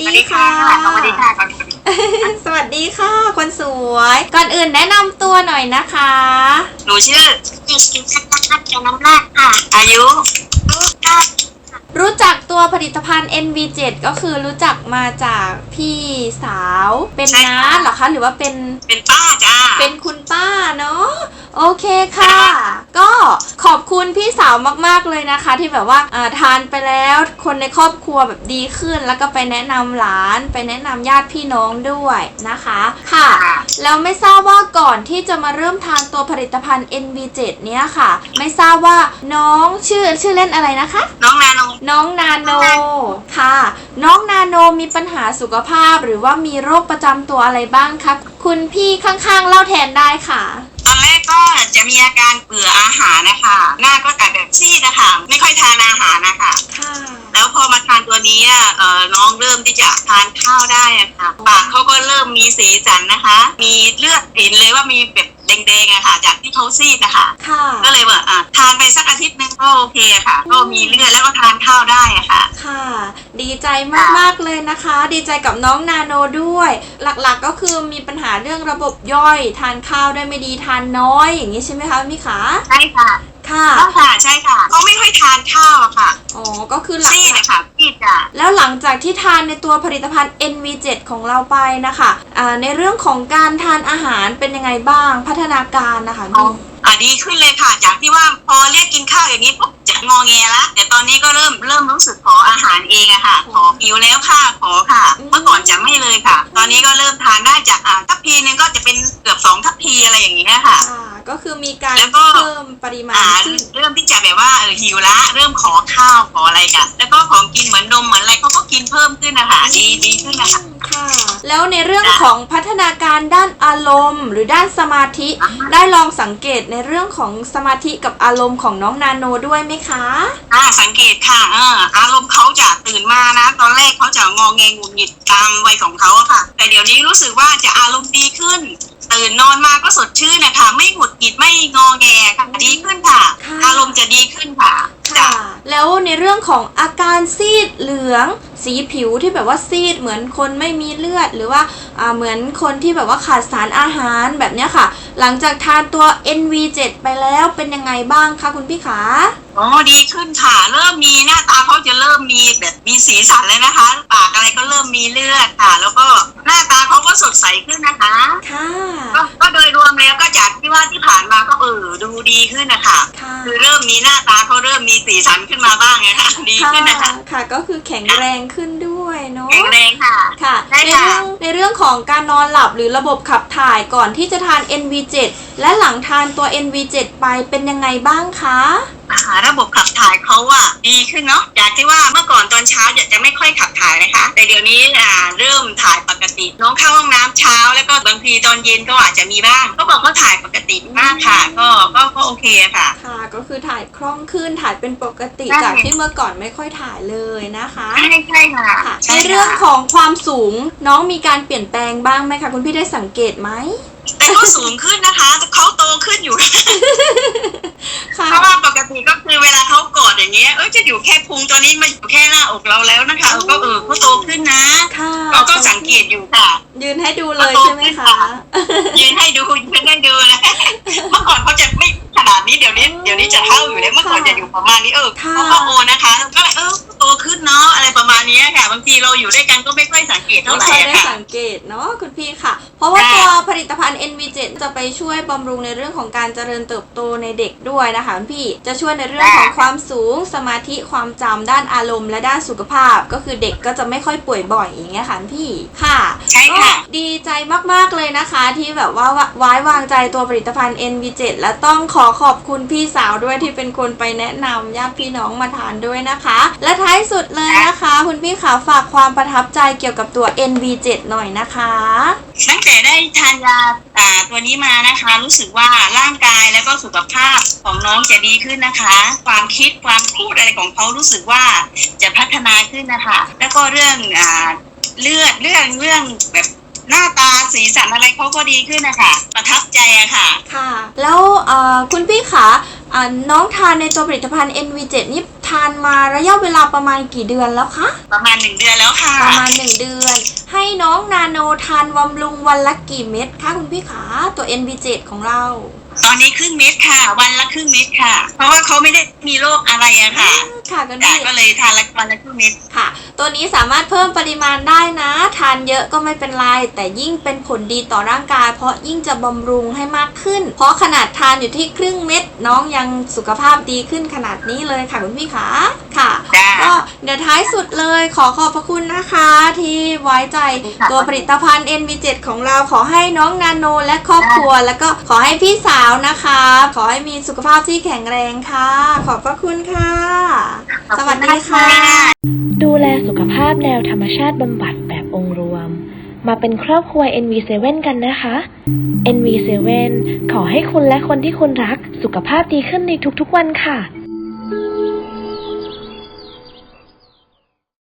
ดีสวัสดีค่ะ สวัสดีค่ะก่อนสวัสดีค่ะ คนสวย ก่อนอื่นแนะนำตัวหน่อยนะคะ หนูชื่อจิชิคัตคัตแกน้ำลาดค่ะอายุเก้ารู้จักตัวผลิตภัณฑ์ NV7 ก็คือรู้จักมาจากพี่สาว เป็นน้าเหรอคะ หรือว่าเป็นเป็นป้าจ้าเป็นคุณป้าเนาะ โอเคค่ะก็ ขอบคุณพี่สาวมากๆเลยนะคะ ที่แบบว่าอ่าทานไปแล้วคนในครอบครัวแบบดีขึ้น แล้วก็ไปแนะนำหลาน ไปแนะนำญาติพี่น้องด้วยนะคะค่ะค่ะ แล้วไม่ทราบว่าก่อนที่จะมาเริ่มทานตัวผลิตภัณฑ์ NV7 เนี้ยค่ะ ไม่ทราบว่าน้องชื่อชื่อเล่นอะไรนะคะ น้องนาโน น้องนาโนค่ะ น้องนาโนมีปัญหาสุขภาพหรือว่ามีโรคประจำตัวอะไรบ้างคะคุณพี่ข้างๆเล่าแทนได้ค่ะต อนแรกก็จะมีอาการเบื่ออาหารนะคะ หน้าก็แต่แบบซีดนะคะไม่ค่อยทานอาหารนะคะ ค่ะ แล้วพอมาทานตัวนี้อะเอ่อน้องเริ่มที่จะทานข้าวได้อะค่ะปากเขาก็เริ่มมีสีสันนะคะ มีเลือดเห็นเลยว่ามีแบบ แดงๆอะค่ะ จากที่เขาซีดนะคะ ค่ะ ก็เลยว่าอะทานไปสักอาทิตย์หนึงก็โอเคค่ะ ก็มีเลือดแล้วก็ทานข้าวได้อะค่ะ ค่ะ ดีใจมากๆเลยนะคะ ดีใจกับน้องนาโนด้วย หลักๆก็คือมีปัญหาเรื่องระบบย่อย ทานข้าวได้ไม่ดีทานน้อยอย่างนี้ใช่ไหมคะพี่ขา ใช่ค่ะ ค่ะใช่ค่ะใช่ค่ะเขาไม่ค่อยทานข้าวอะค่ะอ๋อ ก็คือหลักซีดๆนะคะซีดอะแล้วหลังจากที่ทานในตัวผลิตภัณฑ์ NV7 ของเราไปนะคะอ่าในเรื่องของการทานอาหารเป็นยังไงบ้างพัฒนาการนะคะอ๋อพี่อะดีขึ้นเลยค่ะ จากที่ว่าพอเรียกกินข้าวอย่างนี้ปุ๊บจะงอแงละแต่ตอนนี้ก็เริ่มเริ่มรู้สึกขออาหารเองอะค่ะ ขอหิวแล้วค่ะขอค่ะ เมื่อก่อนจะไม่เลยค่ะ ตอนนี้ก็เริ่มทานได้จากอะทัพพีนึงก็จะเป็นเกือบสองทัพพีอะไรอย่างเงี้ยค่ะค่ะ ก็คือมีการแล้วก็ เพิ่มปริมาอ่าณขึ้นเริ่มที่จะแบบว่าเออหิวละ เริ่มขอข้าวขออะไรกันแล้วก็ของกินเหมือนนมเหมือนอะไรเขาก็กินเพิ่มขึ้นนะคะดีดีขึ้นนะคะ ค่ะ แล้วในเรื่องของพัฒนาการด้านอารมณ์ หรือด้านสมาธิได้ลองสังเกตในเรื่องของสมาธิกับอารมณ์ของน้องนาโนด้วยไหมคะ อ่าสังเกตค่ะเอออารมณ์เขาจะตื่นมานะ ตอนแรกเขาจะงอแงงุนหงิดตามวัยของเขาอะค่ะ แต่เดี๋ยวนี้รู้สึกว่าจะอารมณ์ดีขึ้น ตื่นนอนมาก็สดชื่นนะคะไม่หงุดหงิดไม่งอแงค่ะดีขึ้นค่ะ ค่ะ อารมณ์จะดีขึ้นค่ะจ้ะค่ะแล้ว ในเรื่องของอาการซีดเหลือง สีผิวที่แบบว่าซีด เหมือนคนไม่มีเลือด หรือว่าอ่าเหมือนคนที่แบบว่าขาดสารอาหารแบบเนี้ยค่ะ หลังจากทานตัว NV7 ไปแล้วเป็นยังไงบ้างคะคุณพี่ขาอ๋อดีขึ้นค่ะ เริ่มมีหน้าตาเขาจะเริ่มมีแบบมีสีสันเลยนะคะ ปากอะไรก็เริ่มมีเลือดค่ะ แล้วก็หน้าตาเขาก็สดใสขึ้นนะคะ ค่ะ จากที่ว่าที่ผ่านมาก็เออดูดีขึ้นนะคะค่ะคือเริ่มมีหน้าตาเขาเริ่มมีสีสันขึ้นมาบ้างไงคะดีค่ะขึ้นนะคะค่ะก็คือแข็งแรงขึ้นด้วยเนาะแข็งแรงค่ะ ค่ะได้ในค่ะเรื่องในเรื่องของการนอนหลับหรือระบบขับถ่ายก่อนที่จะทาน NV7 และหลังทานตัว NV7 ไปเป็นยังไงบ้างคะอาหา ระบบขับถ่ายเขาว่าดีขึ้นเนาะจากที่ว่าเมื่อก่อนตอนเช้าจะจะไม่ค่อยขับถ่ายนะคะ แต่เดี๋ยวนี้อ่าเริ่มถ่ายปกติ น้องเข้าห้องน้ำเช้า แล้วก็บางทีตอนเย็นก็อาจจะมีบ้าง ก็บอกว่าถ่ายปกติมากค่ะ ก็ก็ก็ โอเคค่ะ ค่ะ ก็คือถ่ายคล่องขึ้นถ่ายเป็นปกติใช่ จากที่เมื่อก่อนไม่ค่อยถ่ายเลยนะคะใช่ใช่ค่ะค่ะใช่ในค่ะเรื่องของความสูงน้องมีการเปลี่ยนแปลงบ้างไหมคะคุณพี่ได้สังเกตไหมแต่ก็สูงขึ้นนะคะแต่เขาโตขึ้นอยู่ ค่ะเพราะว่าปกติก็คือเวลาเขากอดอย่างเงี้ยเออจะอยู่แค่พุงตอนนี้มาอยู่แค่หน้าอกเราแล้วนะคะเออก็เออเขาโตขึ้นนะค่ะเราก็สังเกตอยู่ค่ะ ยืนให้ดูเลยใช่ไหมคะ ยืนให้ดูยืนให้ดูนะเมื่อก่อนเขาจะไม่ข นาดนี้เดี๋ยวนี้เดี๋ยวนี้จะเท่าอยู่เลยเมื่อก่อนจะอยู่ประมาณนี้เออค่ะเขาก็โอนะคะก็เลยเออโต ขึ้นเนาะอะไรประมาณนี้ค่ะ บางทีเราอยู่ด้วยกันก็ไม่ค่อยสังเกตไม่เท่าไหร่ค่อยอะได้ค่ะสังเกตเนาะคุณพี่ค่ะ เพราะว่าค่ะตัวผลิตภัณฑ์ NV7 จะไปช่วยบำรุงในเรื่องของการเจริญเติบโตในเด็กด้วยนะคะคุณพี่จะช่วยในเรื่องของความสูงสมาธิความจำด้านอารมณ์และด้านสุขภาพ ก็คือเด็กก็จะไม่ค่อยป่วยบ่อยอย่างเงี้ยค่ะคุณพี่ค่ะใช่ค่ะก็ดีใจมากๆเลยนะคะที่แบบว่าไว้วางใจตัวผลิตภัณฑ์ NV7 และต้องขอขอบคุณพี่สาวด้วยที่เป็นคนไปแนะนำญาติพี่น้องมาทานด้วยนะคะ และท้ายสุดเลยนะคะ คุณพี่ขาฝากความประทับใจเกี่ยวกับตัว NV7 หน่อยนะคะตั้งแต่ได้ทานยาอ่าตัวนี้มานะคะ รู้สึกว่าร่างกายแล้วก็สุขภาพของน้องจะดีขึ้นนะคะ ความคิดความพูดอะไรของเขารู้สึกว่าจะพัฒนาขึ้นนะคะ แล้วก็เรื่องอ่าเลือดเรื่องเรื่องแบบหน้าตาสีสันอะไรเขาก็ดีขึ้นนะคะประทับใจอะค่ะ ค่ะ แล้วเอ่อคุณพี่ขาอ่า น้องทานในตัวผลิตภัณฑ์ NV7 นี่ททานมาระยะเวลาประมาณกี่เดือนแล้วคะ ประมาณหนึ่งเดือนแล้วค่ะ ประมาณ1เดือน ให้น้องนาโนทานบำรุงวันละกี่เม็ดคะคุณพี่ขาตัว NV7 ของเรา ตอนนี้ครึ่งเม็ดค่ะ วันละครึ่งเม็ดค่ะ เพราะว่าเขาไม่ได้มีโรคอะไรอะค่ะค่ะคุณจ้ะพี่ก็เลยทานละวันละครึ่งเม็ดค่ะ ตัวนี้สามารถเพิ่มปริมาณได้นะ ทานเยอะก็ไม่เป็นไร แต่ยิ่งเป็นผลดีต่อร่างกาย เพราะยิ่งจะบำรุงให้มากขึ้น เพราะขนาดทานอยู่ที่ครึ่งเม็ดน้องยังสุขภาพดีขึ้นขนาดนี้เลยค่ะคุณพี่ขาค่ะจ้า ก็เดี๋ยวท้ายสุดเลยขอขอบพระคุณนะคะ ที่ไว้ใจตัวผลิตภัณฑ์ NV7 ของเราขอให้น้องนาโนและครอบครัว แล้วก็ขอให้พี่สาวนะคะ ขอให้มีสุขภาพที่แข็งแรงค่ะ ขอบพระคุณค่ะ สวัสดีค่ะ ดูแลสุขภาพแนวธรรมชาติบำบัดแบบองค์รวมมาเป็นครอบครัว NV7 กันนะคะ NV7 ขอให้คุณและคนที่คุณรักสุขภาพดีขึ้นในทุกๆวันค่ะ